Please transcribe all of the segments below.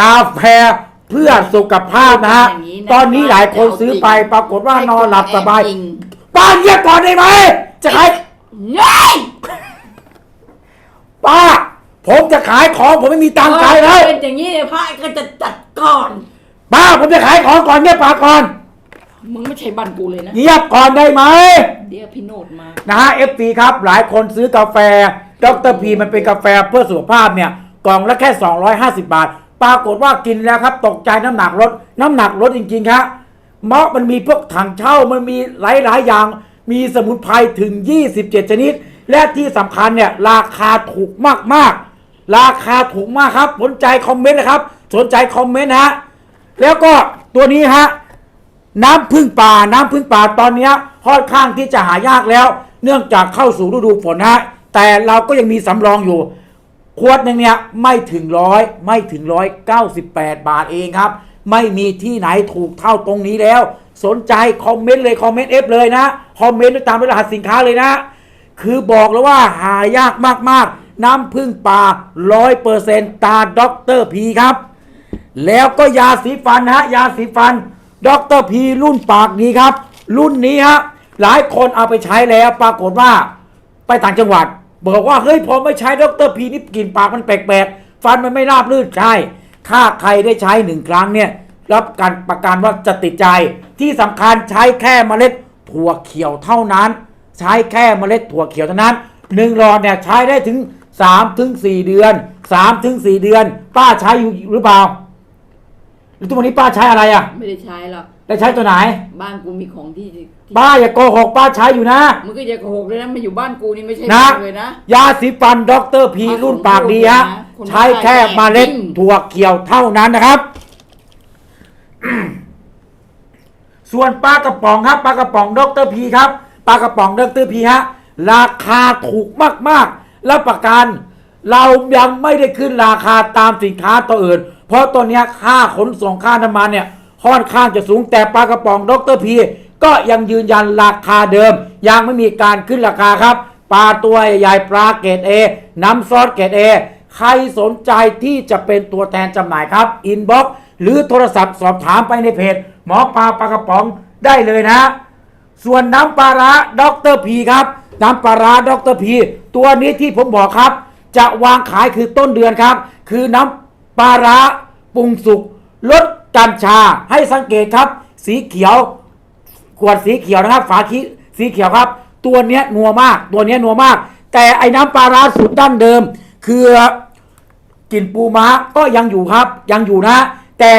กาแฟเพื่อสุขภาพนะฮะ อย่างนี้นะตอนนี้หลายคนซื้อไปปรากฏว่านอนหลับสบายจริง ป้าเงียบก่อนได้ไหม จะขายเฮ้ยป้า ผมจะขายของผมไม่มีตังค์ขายแล้วเป็นอย่างนี้พระก็จะจัดก่อน ป้าผมจะขายของก่อนเงียบปากก่อน มึงไม่ใช่บ้านกูเลยนะ เงียบก่อนได้ไหม เดี๋ยวพี่โนดมา นะฮะ FP ครับหลายคนซื้อกาแฟดรพีมันเป็นกาแฟเพื่อสุขภาพเนี่ย กล่องละแค่ 250 บาท ปรากฏว่ากินแล้วครับ ตกใจน้ำหนักลดน้ำหนักลดจริงๆครับเมาะมันมีพวกถังเช่ามันมีหลายๆอย่าง มีสมุนไพรถึง 27 ชนิด และที่สำคัญเนี่ยราคาถูกมากๆ ราคาถูกมากครับ สนใจคอมเมนต์นะครับ สนใจคอมเมนต์นะฮะแล้วก็ตัวนี้ฮะน้ำพึ่งป่า น้ำพึ่งป่าตอนเนี้ยค่อนข้างที่จะหายากแล้ว เนื่องจากเข้าสู่ฤดูฝนฮะแต่เราก็ยังมีสำรองอยู่ ขวดหนึ่งเนี่ยไม่ถึงร้อยไม่ถึงร้อยเก้าสิบแปดบาทเองครับ ไม่มีที่ไหนถูกเท่าตรงนี้แล้ว สนใจคอมเมนต์เลยคอมเมนต์เอฟเลยนะ คอมเมนต์ด้วยตามด้วยรหัสสินค้าเลยนะ คือบอกแล้วว่าหายากมากๆ น้ำพึ่งป่าร้อยเปอร์เซนต์ตาด็อกเตอร์พีครับ แล้วก็ยาสีฟันฮะยาสีฟันด็อกเตอร์พีรุ่นปากดีครับ รุ่นนี้ฮะหลายคนเอาไปใช้แล้วปรากฏว่าไปต่างจังหวัด บอกว่าเฮ้ยพอไม่ใช้ดรพีนี่กลิ่นปากมันแปลกๆ ฟันมันไม่ราบรื่นใช่ถ้าใครได้ใช้หนึ่งครั้งเนี่ยรับการประกันว่าจะติดใจที่สำคัญใช้แค่เมล็ดถั่วเขียวเท่านั้น ใช้แค่เมล็ดถั่วเขียวเท่านั้นหนึ่งหลอดเนี่ยใช้ได้ถึง3ถึง4เดือน3ถึง4เดือน ป้าใช้อยู่หรือเปล่าหรือทุกวันนี้ป้าใช้อะไรอะ ไม่ได้ใช้หรอก ได้ใช้ตัวไหน บ้านกูมีของที่ที่ป้าอย่าโกหกป้าใช้อยู่นะ มึงก็อย่าโกหกเลยนะมาอยู่บ้านกูนี่ไม่ใช่นะ เลยนะ ยาสีฟันด็อกเตอร์พีอะรุ่นปากดีฮะคนใช้แค่เมล็ดจริง ถั่วเขียวเท่านั้นนะครับ ส่วนปลากระป๋องครับปลากระป๋องด็อกเตอร์พีครับปลากระป๋องด็อกเตอร์พีฮะราคาถูกมากๆรับประกัน เรายังไม่ได้ขึ้นราคาตามสินค้าตัวอื่น เพราะตัวเนี้ยค่าขนส่งค่าน้ำมันเนี่ย ค่อนข้างจะสูงแต่ปลากระป๋องด็อกเตอร์พีก็ยังยืนยันราคาเดิม ยังไม่มีการขึ้นราคาครับ ปลาตัวใหญ่ปลาเกรดเอน้ำซอสเกรดเอใครสนใจที่จะเป็นตัวแทนจำหน่ายครับอินบ็อกหรือโทรศัพท์สอบถามไปในเพจ หมอปลาปลากระป๋องได้เลยนะ ส่วนน้ำปลาร้าด็อกเตอร์พีครับ น้ำปลาร้าด็อกเตอร์พีตัวนี้ที่ผมบอกครับ จะวางขายคือต้นเดือนครับ คือน้ำปลาร้าปรุงสุกลด กัญชาให้สังเกตครับ สีเขียวขวดสีเขียวนะครับ ฝาคีสีเขียวครับ ตัวเนี้ยนัวมาก ตัวเนี้ยนัวมาก แต่ไอ้น้ำปลาร้าสูตรดั้งเดิม คือกลิ่นปูม้าก็ยังอยู่ครับ ยังอยู่นะ แต่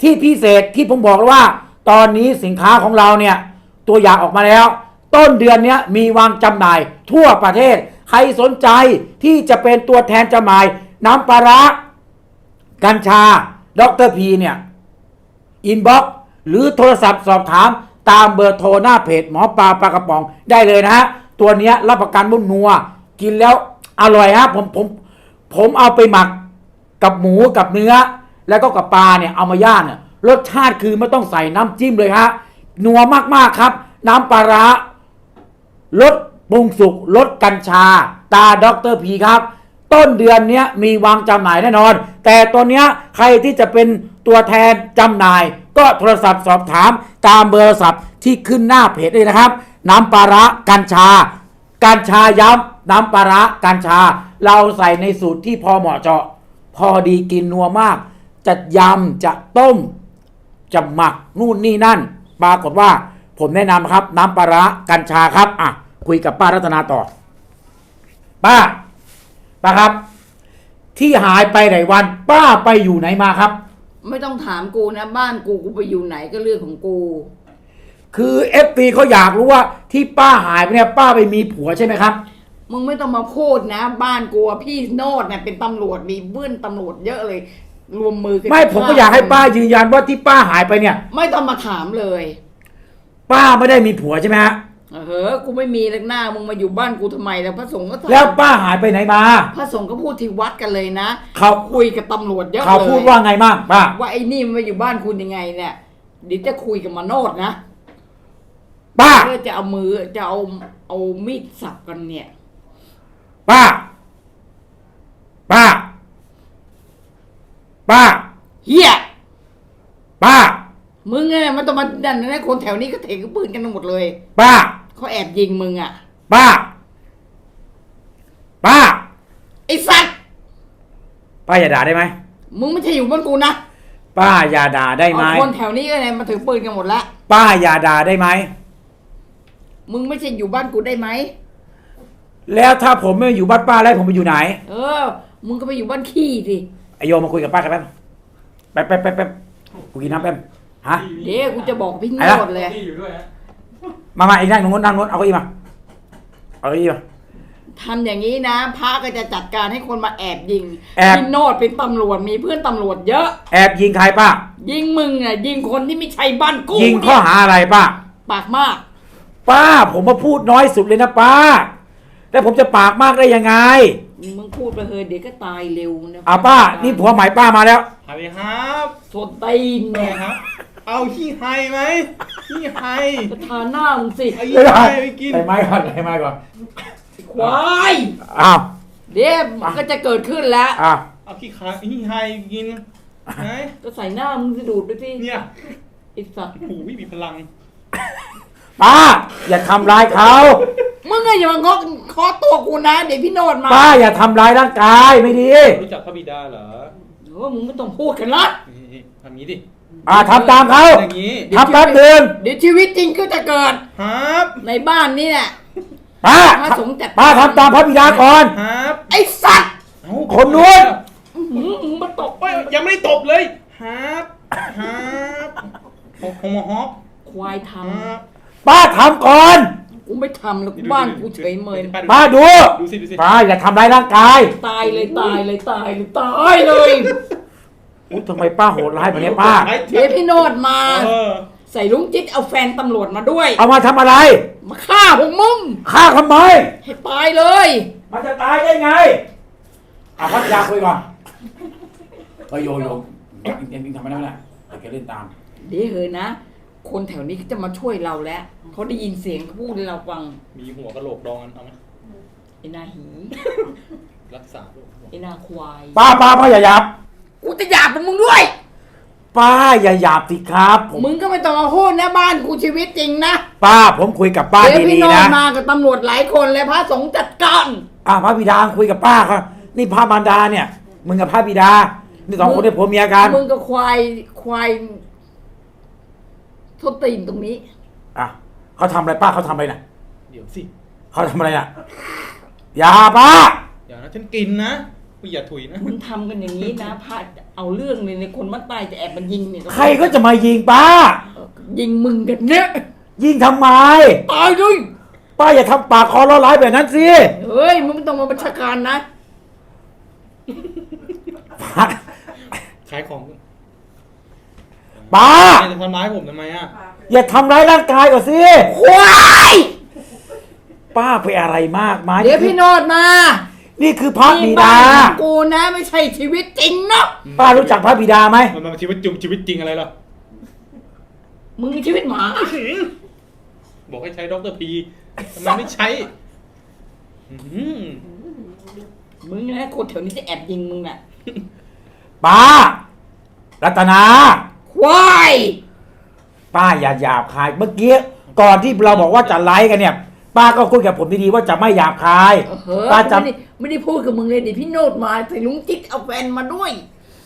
ที่พิเศษที่ผมบอกแล้วว่า ตอนนี้สินค้าของเราเนี่ย ตัวอย่างออกมาแล้ว ต้นเดือนนี้มีวางจำหน่าย ทั่วประเทศ ใครสนใจที่จะเป็นตัวแทนจำหน่าย น้ำปลาร้ากัญชา ดรพีเนี่ย อินบ็อกหรือโทรศัพท์สอบถามตามเบอร์โทรหน้าเพจหมอปลาปลากระป๋องได้เลยนะฮะ ตัวเนี้ยรับประกันมุ่นนัว กินแล้วอร่อยฮะผมผมผมเอาไปหมักกับหมูกับเนื้อ แล้วก็กับปลาเนี่ยเอามาย่างเนี่ยรสชาติคือไม่ต้องใส่น้ำจิ้มเลยฮะนัวมากๆครับ น้ำปลาร้าลดปรุงสุกลดกัญชา ตาด็อกเตอร์พีครับ ต้นเดือนเนี้ยมีวางจำหน่ายแน่นอน แต่ตัวเนี้ยใครที่จะเป็นตัวแทนจำหน่าย ก็โทรศัพท์สอบถามตามเบอร์โทรศัพท์ที่ขึ้นหน้าเพจเลยนะครับ น้ำปลาร้ากัญชา กัญชาย้ำน้ำปลาร้ากัญชา เราใส่ในสูตรที่พอเหมาะเจาะ พอดีกินนัวมาก จะยำจะต้ม จะหมักนู่นนี่นั่น ปรากฏว่าผมแนะนำครับ น้ำปลาร้ากัญชาครับอะคุยกับป้ารัตนาต่อ ป้า ป้าครับ ที่หายไปไหนวันป้าไปอยู่ไหนมาครับ ไม่ต้องถามกูนะ บ้านกูกูไปอยู่ไหนก็เรื่องของกู คือเอฟปีเขาอยากรู้ว่าที่ป้าหายไปเนี่ยป้าไปมีผัวใช่ไหมครับ มึงไม่ต้องมาพูดนะ บ้านกูอะพี่โนดเนี่ยเป็นตำรวจมีเบื้อนตำรวจเยอะเลย รวมมือกันไม่ผมก็อยากให้ป้ายืนยันว่าที่ป้าหายไปเนี่ย ไม่ต้องมาถามเลย ป้าไม่ได้มีผัวใช่ไหมฮะ เออกูไม่มีแล้วหน้ามึงมาอยู่บ้านกูทำไมแล้วพระสงฆ์ก็ถามแล้วป้าหายไปไหนมาพระสงฆ์ก็พูดที่วัดกันเลยนะเขาคุยกับตำรวจเยอะเลยเขาพูดว่าไงบ้างป้าว่าไอ้นี่มันมาอยู่บ้านคุณยังไงเนี่ยเดี๋ยวจะคุยกับมาโนดนะป้าเพื่อจะเอามือจะเอาเอามีดสับกันเนี่ย ป้า ป้า ป้าเฮียป้า มึงเนี่ยมันต้องมาดันนะคนแถวนี้ก็เถกปืนกันหมดเลยป้า เขาแอบยิงมึงอะ ป้า ป้า ไอ้สัตว์ป้าอย่าด่าได้ไหมมึงไม่ใช่อยู่บ้านกูนะป้าอย่าด่าได้ไหมเอาคนแถวนี้ก็เนี่ยมาถือปืนกันหมดละป้าอย่าด่าได้ไหมมึงไม่ใช่อยู่บ้านกูได้ไหมแล้วถ้าผมไม่อยู่บ้านป้าแล้วผมไปอยู่ไหน เออ มึงก็ไปอยู่บ้านขี้สิไอโยมมาคุยกับป้ากันแป๊บแป๊บแป๊บแป๊บแป๊บกูกินน้ำแป๊บ ฮะ เดี๋ยวกูจะบอกพี่โนอะไรนะดเลยนี่อยู่ด้วยฮะมามาอีกนั่งตรงนู้นนั่งนู้นเอาเก้าอี้มา เอาเก้าอี้มา ทำอย่างนี้นะพระก็จะจัดการให้คนมาแอบยิงแอบ พี่โนดเป็นตำรวจมีเพื่อนตำรวจเยอะ แอบยิงใครป้า ยิงมึงอะยิงคนที่ไม่ใช่บ้านกูยิงข้อเนี่ยหาอะไรป้า ปากมาก ป้า ผมมาพูดน้อยสุดเลยนะป้า แล้วผมจะปากมากได้ยังไงมึงพูดไปเฮยเดี๋ยวก็ตายเร็วนะอ่าป้า นี่ผัวใหม่ป้ามาแล้ว สวัสดีครับโซตีนไงเนี่ยครับ เอาขี้ไฮไหมขี้ไฮจะทาหน้ามึงสิ เอาขี้ไฮไปกิน ใส่ไม้ก่อนใส่ไม้ก่อนควาย อ้าวเดี๋ยวมันก็จะเกิดขึ้นแล้ว อ้าวเอาขี้ไฮขี้ไฮกินไหนก็ใส่หน้ามึงจะดูดไปสิเนี่ยไอ้สัตว์ หูไม่มีพลัง ป้า อย่าทำร้ายเขามึงอะอย่ามาเคาะเคาะตัวกูนะ เดี๋ยวพี่โนดมาป้าอย่าทำร้ายร่างกายไม่ดีรู้จักพระบิดาเหรอ เออมึงไม่ต้องพูดกันละนี่ทำงี้ดิ อ่าทำตามเขาอย่างงี้ทำแป๊บเดินงเดี๋ยวชีวิตจริงก็จะเกิดครับในบ้านนี่แหละป้าพระสงฆ์จัดป้าทำตามพระบิดาก่อนครับไอ้สัตว์เอ้าคนนู้นอื้อหือมึงมาตกเฮ้ยยังไม่ได้ตบเลยครับครับโฮโมฮอปควายทครับป้าทำก่อนำกูไม่ทำหรอกบ้านกูเฉยเมยป้าดูดูสิดูสิป้าอย่าทำร้ายร่างกาย ตายเลยตายเลยตายเลยตายเลย อุ๊ยทำไมป้าโหดร้ายแบบนี้ป้า เดี๋ยวพี่โนดมา เออ ใส่ลุงจิ๊ดเอาแฟนตำรวจมาด้วย เอามาทำอะไรมาฆ่าพวกมึงฆ่าทำไม ให้ตายเลย มันจะตายได้ไงอะพัทยาคุยก่อนเฮ้ยโยโยเอ็งเอ็งเอ็งทำไมได้ไม่ได้เดี๋ยวแกเล่นตาม เดี๋ยวเฮ้ยนะ คนแถวนี้เขาจะมาช่วยเราแล้วเขาได้ยินเสียงเขาพูดให้เราฟังมีหัวกะโหลกดองกันเอาไหมไอ้หนาหีรักษาด้วยไอ้หนาควาย ป้าป้าป้าอย่าหยาบ กูจะหยาบกับมึงด้วย ป้าอย่าหยาบสิครับผมมึงก็ไม่ต้องมาพูดนะบ้านกูชีวิตจริงนะป้าผมคุยกับป้าเดี๋ยวดีพี่โนๆดนะมากับตำรวจหลายคนเลยพระสงฆ์จัดการอะพระบิดาคุยกับป้าครับนี่พระมารดาเนี่ยมึงกับพระบิดา นี่สองคนเป็นผัวเมียกันมึงก็ควายควายทดตีนตรงนี้ อะเขาทำอะไรป้าเขาทำอะไรน่ะเดี๋ยวสิ เขาทำอะไรน่ะอย่าป้าอย่านะฉันกินนะ ไม่อย่าถุยนะมึงทำกันอย่างนี้นะพระเอาเรื่องเลยในคนมันตายจะแอบมันยิงเนี่ยใครก็จะมายิงป้า เออยิงมึงกันเนี่ยยิงทำไม ตายด้วยป้าอย่าทำปากคอร้ายแบบนั้นสิเฮ้ยมึงไม่ต้องมาบัญชาการนะ ป้าขายของป้าจะทำร้ายผมทำไมอะ อย่าทำร้ายร่างกายก่อนสิควาย ป้าไปอะไรมากมายเดี๋ยวพี่โนดมา นี่คือพระบินี่ดาบ้านของกูนะไม่ใช่ชีวิตจริงนะป้ารู้จักพระบิดาไหม มันมาชีวิตจริงชีวิตจริงอะไรล่ะ มึงชีวิตหมา บอกให้ใช้ด็อกเตอร์พีทำไมไม่ใช้อื้อหือมึงนะคนแถวนี้จะแอบยิงมึงน่ะป้า รัตนา ควายป้าอย่าหยาบคาย เมื่อกี้ก่อนที่เราบอกว่าจะไลฟ์กันเนี่ย ป้าก็คุยกับผมดีๆว่าจะไม่หยาบคายเฮ้ยป้าจะ ไม่ได้ไม่ได้พูดกับมึงเลยเดี๋ยวพี่โนดมาใส่ลุงจิ๊กเอาแฟนมาด้วย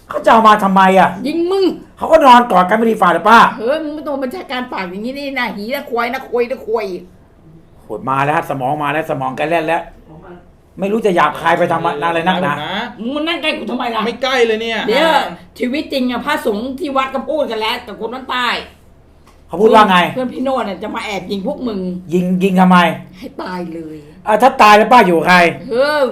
เขาจะเอามาทำไมอะ ยิงมึงเขาก็นอนกอดกันไม่ดีฝ่าเลยป้าเฮ้ยมึงไม่ต้องบัญชาการปากอย่างนี้นี่นะหีนะควายนะควายนะควายโหดมาแล้วฮะสมองมาแล้วสมองแกันแล่นแล้ว ไม่รู้จะหยาบคายไปทำอะไรนักหนา มึงมานั่งใกล้กูทำไมล่ะไม่ใกล้เลยเนี่ยเดี๋ยวชีวิตจริงอะพระสงฆ์ที่วัดก็พูดกันแล้วกับคนนั้นตายเขาพูดว่าไง เพื่อนพี่โนดน่ะจะมาแอบยิงพวกมึง ยิงยิงทำไมให้ตายเลยอะถ้าตายแล้วป้าอยู่กับใคร เออ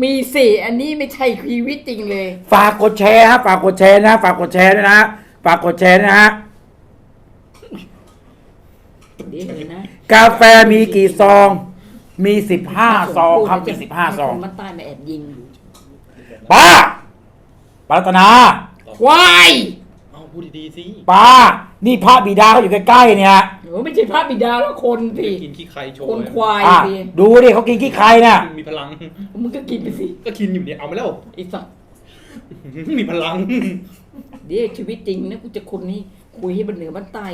มีสิอันนี้ไม่ใช่ชีวิตจริงเลย ฝากกดแชร์ฮะฝากกดแชร์นะ ฝากกดแชร์ด้วยนะฝากกดแชร์นะฮะเดี๋ยวเห็นนะกาแฟมีกี่ซอง มีสิบห้าซองครับมีสิบห้าซองคนมันตายมาแอบยิงป้าปารัตนาควายเอาพูดดีๆสิป้านี่พระบิดาเขาอยู่ใกล้ๆเนี่ย โหไม่ใช่พระบิดาแล้วคนสิกินขี้ใครโชว์คนเลยควายอะสิดูดิเขากินขี้ใครเนี่ยมีพลัง มึงก็กินไปสิก็กินอยู่เนี่ยเอามาแล้ว ไอ้สัสมีพลัง เดี๋ยวชีวิตจริงนะกูจะคนนี้คุยให้บันเหนือบันใต้